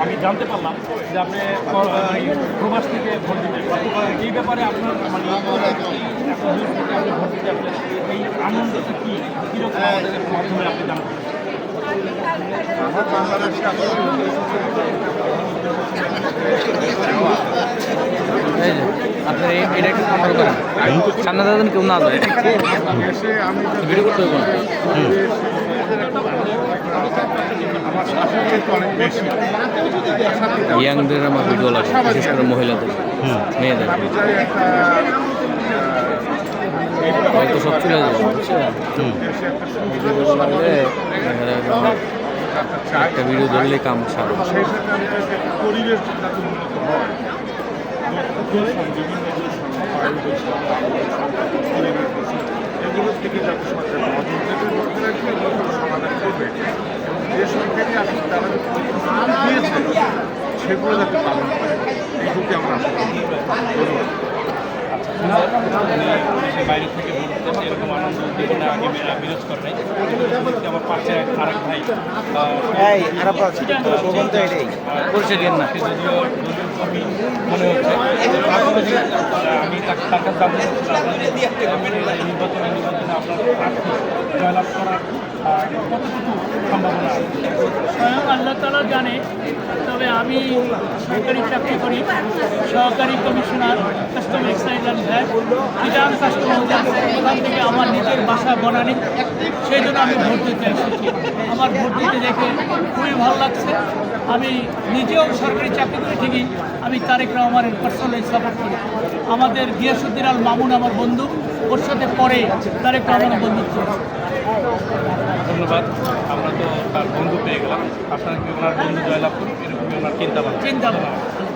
আমি জানতে পারলাম যে আপনি প্রবাস থেকে ভোট দিতে এই ব্যাপারে আপনার মানে ভোট দিতে এই আনন্দটা কি? কীরকম মাধ্যমে আপনি জানতে আমার বাংলাদেশে এই যে আপনি এই- এটা একটু কন্ট্রোল করেন। সামনে দাদা কেউ না যায় এসে আমি ভিডিও করতে হবে ইয়াংদের আমার ভিডিও লাগে বিশেষ করে মহিলাদের। মেয়েদের। হয়তো সব চলে যাবে একটা ভিডিও ধরলে কাম সারো সেই সাথে আমি চাই যে একটা সেগুলো যাতে পালন করে এইটুকু আমরা আশা করি। ধন্যবাদ দেশের বাইরে থেকে ভোট দিতেন এরকম আনন্দ জীবনে আগে বিরোধ করে নাই? আমার পাশে আরেক ভাই এই আরাফাত প্রবল তো এটাই পরিচয় দিন না যদিও দলীয় মনে হচ্ছে আসলে যে, আহ, আমি তার তার কাছে জানতে চাচ্ছিলাম যে, এই নির্বাচনে নির্বাচনে আপনার জয়লাভ করার কতটুকু সম্ভাবনা আছে? স্বয়ং আল্লাহ তালা জানে, তবে আমি সরকারি চাকরি করি, সহকারী commissioner, custom excise and VAT return custom ওখান থেকে আমার নিজের বাসা বনানি। সেই জন্য আমি ভোট দিতে এসেছি। আমার ভোট দিতে দেখে খুবই ভালো লাগছে। আমি নিজেও সরকারি চাকরি করে ঠিকই, আমি তারেক রহমানের পার্সোনালি সাপোর্ট করি। আমাদের গিয়াসুদ্দিন আল মামুন আমার বন্ধু, ওর সাথে পরে তারেক রহমানের বন্ধুত্ব। ধন্যবাদ। তার বন্ধু পেয়ে গেলাম। আপনার কি ওনার বন্ধু জয়লাভ করুক এরকমই ওনার চিন্তা ভাবনা